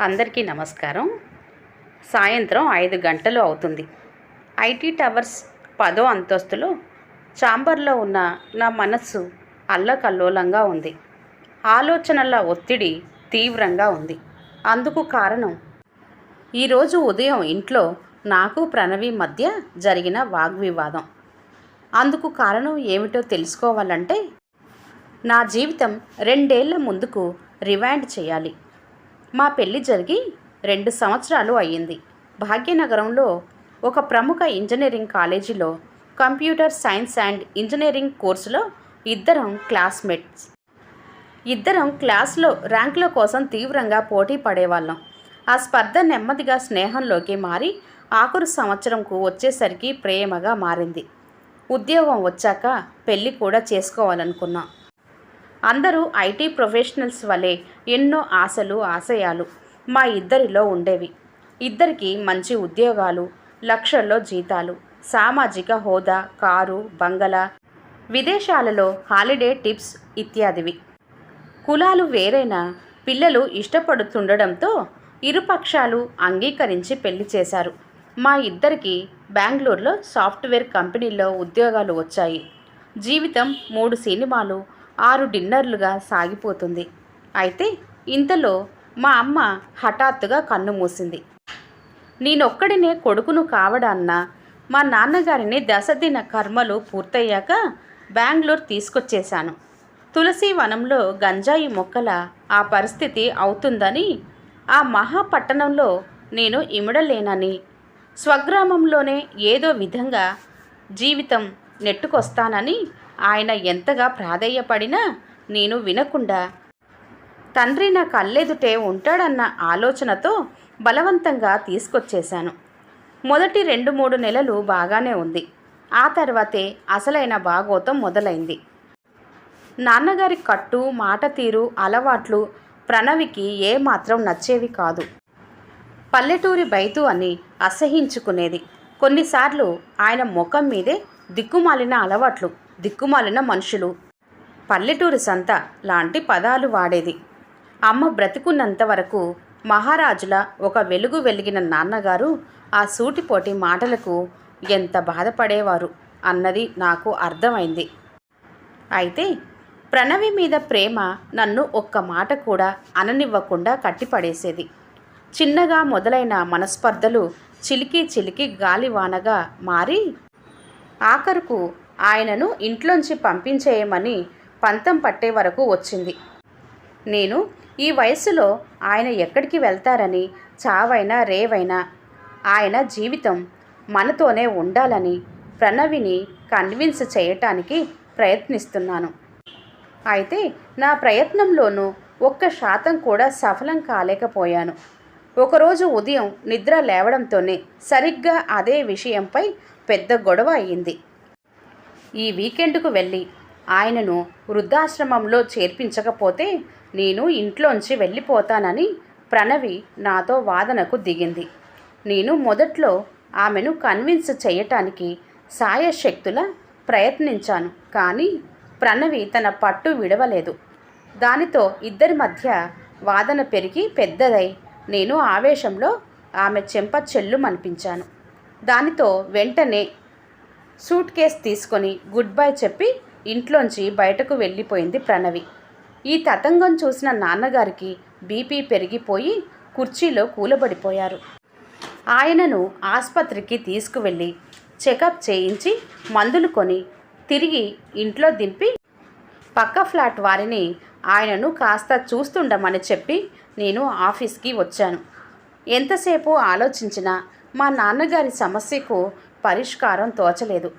అందరికీ నమస్కారం. సాయంత్రం ఐదు గంటలు అవుతుంది. ఐటీ టవర్స్ పదో అంతస్తులో చాంబర్లో ఉన్న నా మనస్సు అల్లకల్లోలంగా ఉంది. ఆలోచనల ఒత్తిడి తీవ్రంగా ఉంది. అందుకు కారణం ఈరోజు ఉదయం ఇంట్లో నాకు ప్రణవి మధ్య జరిగిన వాగ్వివాదం. అందుకు కారణం ఏమిటో తెలుసుకోవాలంటే నా జీవితం రెండేళ్ళ ముందుకు రివైండ్ చేయాలి. మా పెళ్ళి జరిగి రెండు సంవత్సరాలు అయ్యింది. భాగ్యనగరంలో ఒక ప్రముఖ ఇంజనీరింగ్ కాలేజీలో కంప్యూటర్ సైన్స్ అండ్ ఇంజనీరింగ్ కోర్సులో ఇద్దరం క్లాస్మేట్స్. ఇద్దరం క్లాస్లో ర్యాంకుల కోసం తీవ్రంగా పోటీ పడేవాళ్ళం. ఆ స్పర్ధ నెమ్మదిగా స్నేహంలోకి మారి ఆఖరు సంవత్సరంకు వచ్చేసరికి ప్రేమగా మారింది. ఉద్యోగం వచ్చాక పెళ్ళి కూడా చేసుకోవాలనుకున్నాం. అందరూ ఐటీ ప్రొఫెషనల్స్ వలె ఎన్నో ఆశలు ఆశయాలు మా ఇద్దరిలో ఉండేవి. ఇద్దరికి మంచి ఉద్యోగాలు లక్షల్లో జీతాలు సామాజిక హోదా కారు బంగళా విదేశాలలో హాలిడే టిప్స్ ఇత్యాదివి. కులాలు వేరైనా పిల్లలు ఇష్టపడుతుండడంతో ఇరుపక్షాలు అంగీకరించి పెళ్ళి చేశారు. మా ఇద్దరికి బెంగళూరులో సాఫ్ట్వేర్ కంపెనీలో ఉద్యోగాలు వచ్చాయి. జీవితం మూడు సినిమాలు ఆరు డిన్నర్లుగా సాగిపోతుంది. అయితే ఇంతలో మా అమ్మ హఠాత్తుగా కన్ను మూసింది. నేనొక్కడినే కొడుకును కావడాన్న మా నాన్నగారిని దశదిన కర్మలు పూర్తయ్యాక బెంగళూరు తీసుకొచ్చేశాను. తులసి వనంలో గంజాయి మొక్కల ఆ పరిస్థితి అవుతుందని ఆ మహాపట్టణంలో నేను ఇమడలేనని స్వగ్రామంలోనే ఏదో విధంగా జీవితం నెట్టుకొస్తానని ఆయన ఎంతగా ప్రాధేయపడినా నేను వినకుండా. తండ్రి నా కళ్ళెదుటే ఉంటాడన్న ఆలోచనతో బలవంతంగా తీసుకొచ్చేశాను. మొదటి రెండు మూడు నెలలు బాగానే ఉంది. ఆ తర్వాతే అసలైన భాగోతం మొదలైంది. నాన్నగారి కట్టు మాట తీరు అలవాట్లు ప్రణవికి ఏమాత్రం నచ్చేవి కాదు. పల్లెటూరి బైతు అని అసహించుకునేది. కొన్నిసార్లు ఆయన ముఖం మీదే దిక్కుమాలిన అలవాట్లు. దిక్కుమాలిన మనుషులు. పల్లెటూరి సంత లాంటి పదాలు వాడేది. అమ్మ బ్రతికున్నంత వరకు మహారాజుల ఒక వెలుగు వెలిగిన నాన్నగారు ఆ సూటిపోటి మాటలకు ఎంత బాధపడేవారు అన్నది నాకు అర్థమైంది. అయితే ప్రణవి మీద ప్రేమ నన్ను ఒక్క మాట కూడా అననివ్వకుండా కట్టిపడేసేది. చిన్నగా మొదలైన మనస్పర్ధలు చిలికి చిలికి గాలివానగా మారి ఆఖరుకు ఆయనను ఇంట్లోంచి పంపించేయమని పంతం పట్టే వరకు వచ్చింది. నేను ఈ వయస్సులో ఆయన ఎక్కడికి వెళ్తారని చావైనా రేవైనా ఆయన జీవితం మనతోనే ఉండాలని ప్రణవిని కన్విన్స్ చేయటానికి ప్రయత్నిస్తున్నాను. అయితే నా ప్రయత్నంలోనూ ఒక్క శాతం కూడా సఫలం కాలేకపోయాను. ఒకరోజు ఉదయం నిద్ర లేవడంతోనే సరిగ్గా అదే విషయంపై పెద్ద గొడవ అయ్యింది ఈ వీకెండ్కు వెళ్ళి ఆయనను వృద్ధాశ్రమంలో చేర్పించకపోతే నేను ఇంట్లోంచి వెళ్ళిపోతానని ప్రణవి నాతో వాదనకు దిగింది. నేను మొదట్లో ఆమెను కన్విన్స్ చేయటానికి సాయశక్తుల ప్రయత్నించాను కానీ ప్రణవి తన పట్టు విడవలేదు. దానితో ఇద్దరి మధ్య వాదన పెరిగి పెద్దదై నేను ఆవేశంలో ఆమె చెంప చెల్లుమనిపించాను. దానితో వెంటనే సూట్ కేస్ తీసుకొని గుడ్ బై చెప్పి ఇంట్లోంచి బయటకు వెళ్ళిపోయింది ప్రణవి. ఈ తతంగం చూసిన నాన్నగారికి బీపీ పెరిగిపోయి కుర్చీలో కూలబడిపోయారు. ఆయనను ఆసుపత్రికి తీసుకువెళ్ళి చెకప్ చేయించి మందులు కొని తిరిగి ఇంట్లో దింపి పక్క ఫ్లాట్ వారిని ఆయనను కాస్త చూస్తుండమని చెప్పి నేను ఆఫీస్కి వచ్చాను. ఎంతసేపు ఆలోచించినా మా నాన్నగారి సమస్యకు పరిష్కారం తోచలేదు.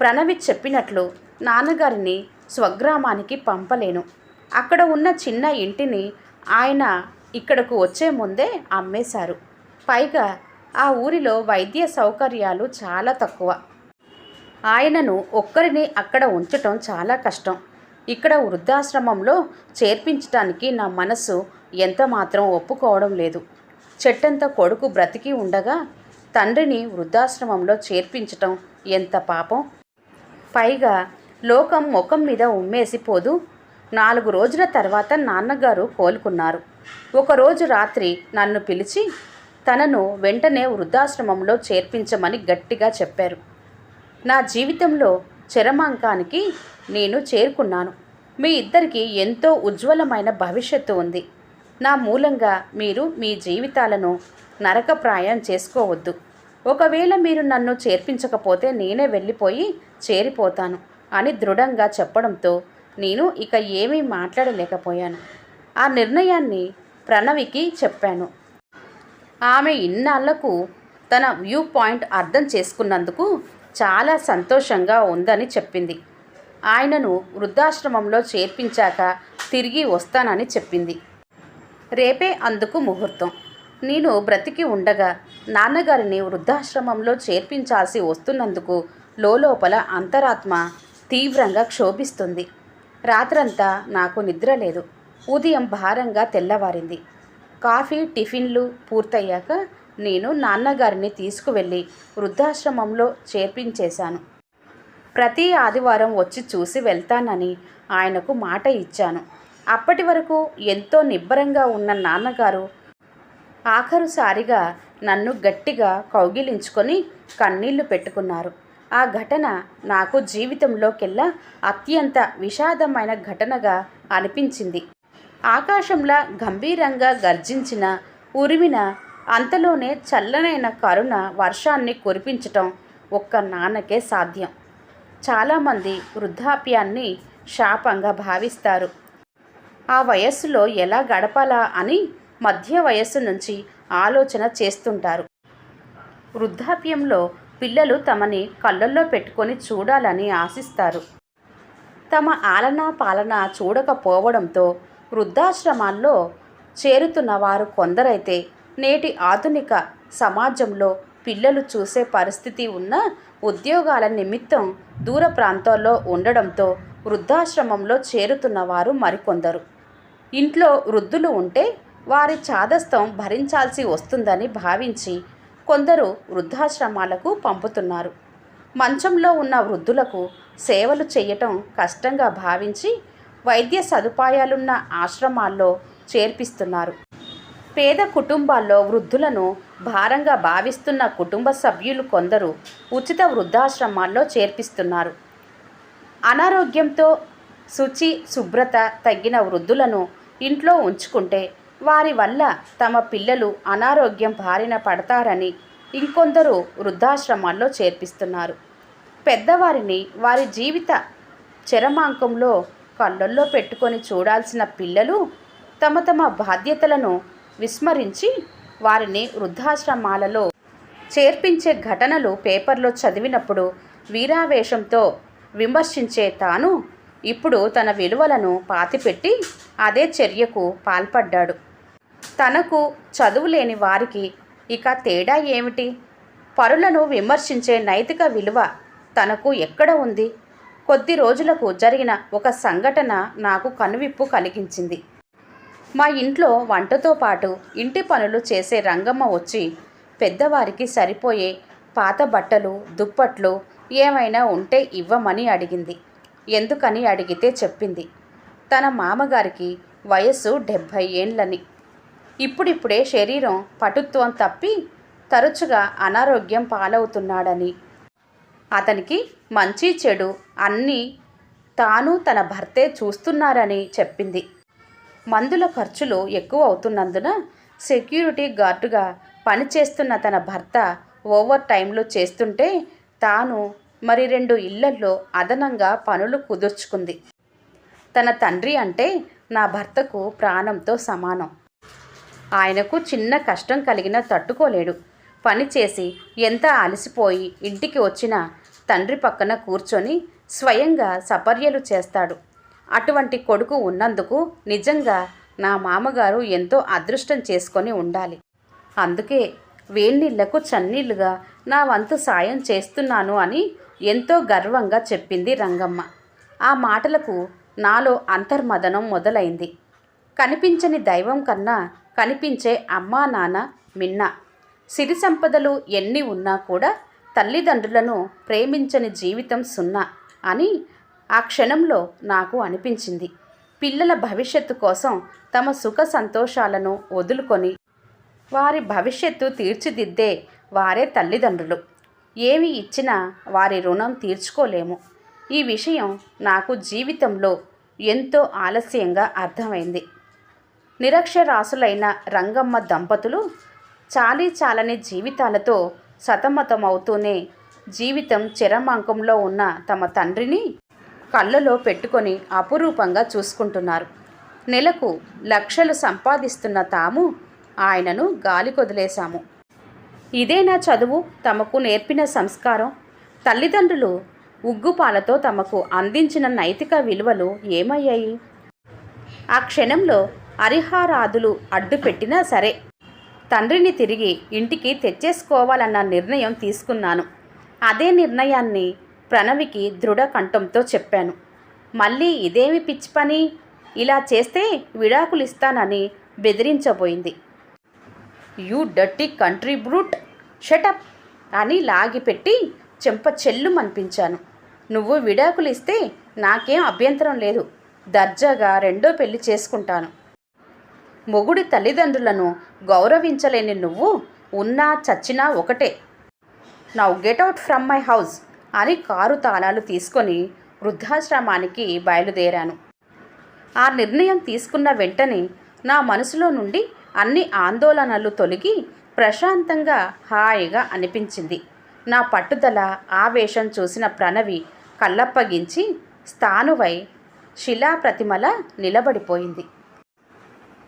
ప్రణవి చెప్పినట్లు నాన్నగారిని స్వగ్రామానికి పంపలేను. అక్కడ ఉన్న చిన్న ఇంటిని ఆయన ఇక్కడకు వచ్చే ముందే అమ్మేశారు. పైగా ఆ ఊరిలో వైద్య సౌకర్యాలు చాలా తక్కువ. ఆయనను ఒక్కరిని అక్కడ ఉంచటం చాలా కష్టం. ఇక్కడ వృద్ధాశ్రమంలో చేర్పించటానికి నా మనసు ఎంత మాత్రం ఒప్పుకోవడం లేదు. చెట్టంత కొడుకు బ్రతికి ఉండగా తండ్రిని వృద్ధాశ్రమంలో చేర్పించటం ఎంత పాపం? పైగా లోకం ముఖం మీద ఉమ్మేసిపోదు. నాలుగు రోజుల తర్వాత నాన్నగారు కోలుకున్నారు. ఒకరోజు రాత్రి నన్ను పిలిచి తనను వెంటనే వృద్ధాశ్రమంలో చేర్పించమని గట్టిగా చెప్పారు. నా జీవితంలో చరమాంకానికి నేను చేరుకున్నాను. మీ ఇద్దరికి ఎంతో ఉజ్వలమైన భవిష్యత్తు ఉంది. నా మూలంగా మీరు మీ జీవితాలను నరకప్రాయం చేసుకోవద్దు. ఒకవేళ మీరు నన్ను చేర్పించకపోతే నేనే వెళ్ళిపోయి చేరిపోతాను అని దృఢంగా చెప్పడంతో నేను ఇక ఏమీ మాట్లాడలేకపోయాను. ఆ నిర్ణయాన్ని ప్రణవికి చెప్పాను. ఆమె ఇన్నాళ్ళకు తన వ్యూ పాయింట్ అర్థం చేసుకున్నందుకు చాలా సంతోషంగా ఉందని చెప్పింది. ఆయనను వృద్ధాశ్రమంలో చేర్పించాక తిరిగి వస్తానని చెప్పింది. రేపే అందుకు ముహూర్తం. నేను బ్రతికి ఉండగా నాన్నగారిని వృద్ధాశ్రమంలో చేర్పించాల్సి వస్తున్నందుకు లోపల అంతరాత్మ తీవ్రంగా క్షోభిస్తుంది. రాత్రంతా నాకు నిద్ర లేదు. ఉదయం భారంగా తెల్లవారింది. కాఫీ టిఫిన్లు పూర్తయ్యాక నేను నాన్నగారిని తీసుకువెళ్ళి వృద్ధాశ్రమంలో చేర్పించేశాను. ప్రతి ఆదివారం వచ్చి చూసి వెళ్తానని ఆయనకు మాట ఇచ్చాను. అప్పటి వరకు ఎంతో నిబ్బరంగా ఉన్న నాన్నగారు ఆఖరుసారిగా నన్ను గట్టిగా కౌగిలించుకొని కన్నీళ్ళు పెట్టుకున్నారు. ఆ ఘటన నాకు జీవితంలోకెల్లా అత్యంత విషాదమైన ఘటనగా అనిపించింది. ఆకాశంలా గంభీరంగా గర్జించిన ఉరిమిన అంతలోనే చల్లనైన కరుణ వర్షాన్ని కురిపించటం ఒక్క నాన్నకే సాధ్యం. చాలామంది వృద్ధాప్యాన్ని శాపంగా భావిస్తారు. ఆ వయస్సులో ఎలా గడపాలా అని మధ్య వయస్సు నుంచి ఆలోచన చేస్తుంటారు. వృద్ధాప్యంలో పిల్లలు తమని కళ్ళల్లో పెట్టుకొని చూడాలని ఆశిస్తారు. తమ ఆలన పాలన చూడకపోవడంతో వృద్ధాశ్రమాల్లో చేరుతున్న వారు కొందరైతే నేటి ఆధునిక సమాజంలో పిల్లలు చూసే పరిస్థితి ఉన్న ఉద్యోగాల నిమిత్తం దూర ప్రాంతాల్లో ఉండడంతో వృద్ధాశ్రమంలో చేరుతున్న వారు మరికొందరు. ఇంట్లో వృద్ధులు ఉంటే వారి చాదస్తం భరించాల్సి వస్తుందని భావించి కొందరు వృద్ధాశ్రమాలకు పంపుతున్నారు. మంచంలో ఉన్న వృద్ధులకు సేవలు చేయటం కష్టంగా భావించి వైద్య సదుపాయాలున్న ఆశ్రమాల్లో చేర్పిస్తున్నారు. పేద కుటుంబాల్లో వృద్ధులను భారంగా భావిస్తున్న కుటుంబ సభ్యులు కొందరు ఉచిత వృద్ధాశ్రమాల్లో చేర్పిస్తున్నారు. అనారోగ్యంతో శుచి శుభ్రత తగ్గిన వృద్ధులను ఇంట్లో ఉంచుకుంటే వారి వల్ల తమ పిల్లలు అనారోగ్యం బారిన పడతారని ఇంకొందరు వృద్ధాశ్రమాల్లో చేర్పిస్తున్నారు. పెద్దవారిని వారి జీవిత చరమాంకంలో కళ్ళల్లో పెట్టుకొని చూడాల్సిన పిల్లలు తమ తమ బాధ్యతలను విస్మరించి వారిని వృద్ధాశ్రమాలలో చేర్పించే ఘటనలు పేపర్లో చదివినప్పుడు వీరావేశంతో విమర్శించే తాను ఇప్పుడు తన విలువలను పాతిపెట్టి అదే చర్యకు పాల్పడ్డాడు. తనకు చదువు లేని వారికి ఇక తేడా ఏమిటి? పరులను విమర్శించే నైతిక విలువ తనకు ఎక్కడ ఉంది? కొద్ది రోజులకు జరిగిన ఒక సంఘటన నాకు కనువిప్పు కలిగించింది. మా ఇంట్లో వంటతో పాటు ఇంటి పనులు చేసే రంగమ్మ వచ్చి పెద్దవారికి సరిపోయే పాత బట్టలు దుప్పట్లు ఏమైనా ఉంటే ఇవ్వమని అడిగింది. ఎందుకని అడిగితే చెప్పింది. తన మామగారికి వయస్సు డెబ్భై ఏండ్లని ఇప్పుడిప్పుడే శరీరం పటుత్వం తప్పి తరచుగా అనారోగ్యం పాలవుతున్నాడని. అతనికి మంచి చెడు అన్నీ తాను తన భర్తే చూస్తున్నారని చెప్పింది. మందుల ఖర్చులు ఎక్కువ అవుతున్నందున సెక్యూరిటీ గార్డుగా పనిచేస్తున్న తన భర్త ఓవర్ టైంలో చేస్తుంటే తాను మరి రెండు ఇళ్ళల్లో అదనంగా పనులు కుదుర్చుకుంది. తన తండ్రి అంటే నా భర్తకు ప్రాణంతో సమానం. ఆయనకు చిన్న కష్టం కలిగినా తట్టుకోలేడు. పనిచేసి ఎంత అలసిపోయి ఇంటికి వచ్చినా తండ్రి పక్కన కూర్చొని స్వయంగా సపర్యలు చేస్తాడు. అటువంటి కొడుకు ఉన్నందుకు నిజంగా నా మామగారు ఎంతో అదృష్టం చేసుకొని ఉండాలి. అందుకే వేణీళ్ళకు చన్నీళ్ళుగా నా వంతు సాయం చేస్తున్నాను అని ఎంతో గర్వంగా చెప్పింది రంగమ్మ. ఆ మాటలకు నాలో అంతర్మదనం మొదలైంది. కనిపించని దైవం కన్నా కనిపించే అమ్మా నాన్న మిన్న. సిరి సంపదలు ఎన్ని ఉన్నా కూడా తల్లిదండ్రులను ప్రేమించని జీవితం సున్నా అని ఆ క్షణంలో నాకు అనిపించింది. పిల్లల భవిష్యత్తు కోసం తమ సుఖ సంతోషాలను వదులుకొని వారి భవిష్యత్తు తీర్చిదిద్దే వారే తల్లిదండ్రులు. ఏమి ఇచ్చినా వారి రుణం తీర్చుకోలేము. ఈ విషయం నాకు జీవితంలో ఎంతో ఆలస్యంగా అర్థమైంది. నిరక్షరాసులైన రంగమ్మ దంపతులు చాలీ చాలని జీవితాలతో సతమతమవుతూనే జీవితం చరమాంకంలో ఉన్న తమ తండ్రిని కళ్ళలో పెట్టుకొని అపురూపంగా చూసుకుంటున్నారు. నెలకు లక్షలు సంపాదిస్తున్న తాము ఆయనను గాలి కొదిలేశాము. ఇదే నా చదువు తమకు నేర్పిన సంస్కారం. తల్లిదండ్రులు ఉగ్గుపాలతో తమకు అందించిన నైతిక విలువలు ఏమయ్యాయి? ఆ క్షణంలో హరిహారాదులు అడ్డు పెట్టినా సరే తండ్రిని తిరిగి ఇంటికి తెచ్చేసుకోవాలన్న నిర్ణయం తీసుకున్నాను. అదే నిర్ణయాన్ని ప్రణవికి దృఢ కంఠంతో చెప్పాను. మళ్ళీ ఇదేమి పిచ్చి పని? ఇలా చేస్తే విడాకులు ఇస్తానని బెదిరించబోయింది. You dirty country brute shut up అని లాగిపెట్టి చెంప చెల్లు అనిపించాను నువ్వు విడాకులు ఇస్తే నాకేం అభ్యంతరం లేదు. దర్జాగా రెండో పెళ్ళి చేసుకుంటాను. మొగుడి తల్లిదండ్రులను గౌరవించలేని నువ్వు ఉన్నా చచ్చినా ఒకటే. Now get out from my house అని కారు తాళాలు తీసుకొని వృద్ధాశ్రమానికి బయలుదేరాను. ఆ నిర్ణయం తీసుకున్న వెంటనే నా మనసులో నుండి అన్ని ఆందోళనలు తొలగి ప్రశాంతంగా హాయిగా అనిపించింది. నా పట్టుదల ఆవేశం చూసిన ప్రణవి కళ్ళప్పగించి స్థానువై శిలాప్రతిమల నిలబడిపోయింది.